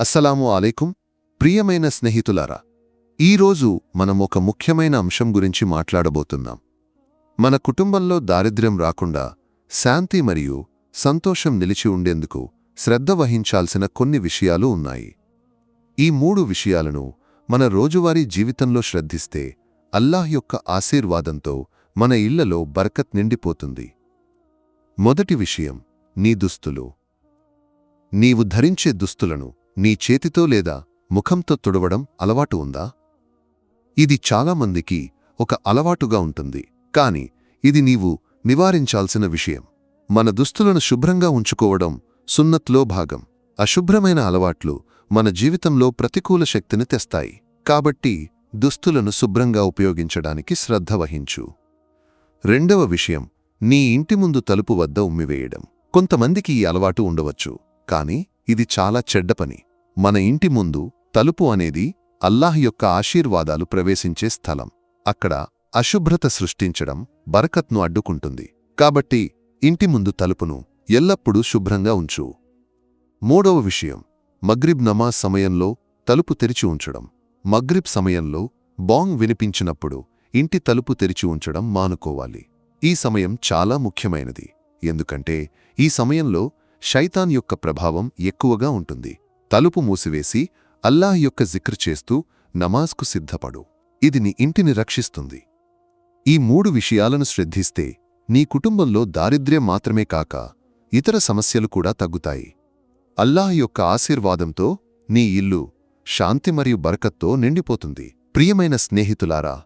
అస్సలాము అలైకుం. ప్రియమైన స్నేహితులారా ఈరోజు మనం ఒక ముఖ్యమైన అంశం గురించి మాట్లాడబోతున్నాం. మన కుటుంబంలో దారిద్ర్యం రాకుండా శాంతి మరియు సంతోషం నిలిచి ఉండేందుకు శ్రద్ధ వహించాల్సిన కొన్ని విషయాలు ఉన్నాయి. ఈ మూడు విషయాలను మన రోజువారీ జీవితంలో శ్రద్ధిస్తే అల్లాహ్ యొక్క ఆశీర్వాదంతో మన ఇళ్ళలో బర్కత్ నిండిపోతుంది. మొదటి విషయం నీ దుస్తులు. నీవు ధరించే దుస్తులను నీ చేతితో లేదా ముఖంతో తుడవడం అలవాటు ఉందా? ఇది చాలామందికి ఒక అలవాటుగా ఉంటుంది. కాని ఇది నీవు నివారించాల్సిన విషయం. మన దుస్తులను శుభ్రంగా ఉంచుకోవడం సున్నత్లో భాగం. అశుభ్రమైన అలవాట్లు మన జీవితంలో ప్రతికూల శక్తిని తెస్తాయి. కాబట్టి దుస్తులను శుభ్రంగా ఉపయోగించడానికి శ్రద్ధ వహించు. రెండవ విషయం నీ ఇంటి ముందు తలుపు వద్ద ఉమ్మివేయడం కొంతమందికి ఈ అలవాటు ఉండవచ్చు. కాని ఇది చాలా చెడ్డ పని. మన ఇంటి ముందు తలుపు అనేది అల్లాహ్ యొక్క ఆశీర్వాదాలు ప్రవేశించే స్థలం. అక్కడ అశుభ్రత సృష్టించడం బరకత్ను అడ్డుకుంటుంది. కాబట్టి ఇంటి ముందు తలుపును ఎల్లప్పుడూ శుభ్రంగా ఉంచు. మూడవ విషయం మగ్రిబ్ నమాజ్ సమయంలో తలుపు తెరిచి ఉంచడం. మగ్రిబ్ సమయంలో బాంగ్ వినిపించినప్పుడు ఇంటి తలుపు తెరిచి ఉంచడం మానుకోవాలి. ఈ సమయం చాలా ముఖ్యమైనది. ఎందుకంటే ఈ సమయంలో శైతాన్ యొక్క ప్రభావం ఎక్కువగా ఉంటుంది. తలుపు మూసివేసి అల్లాహ్ యొక్క జిక్ర్ చేస్తూ నమాజ్కు సిద్ధపడు. ఇది నీ ఇంటిని రక్షిస్తుంది. ఈ మూడు విషయాలను శ్రద్ధిస్తే నీ కుటుంబంలో దారిద్ర్యం మాత్రమే కాక ఇతర సమస్యలు కూడా తగ్గుతాయి. అల్లాహ్ యొక్క ఆశీర్వాదంతో నీ ఇల్లు శాంతి మరియు బరకత్తో నిండిపోతుంది. ప్రియమైన స్నేహితులారా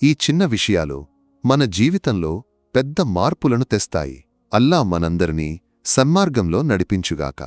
ఈ చిన్న విషయాలు మన జీవితంలో పెద్ద మార్పులను తెస్తాయి. అల్లా మనందరినీ సన్మార్గంలో నడిపించుగాక.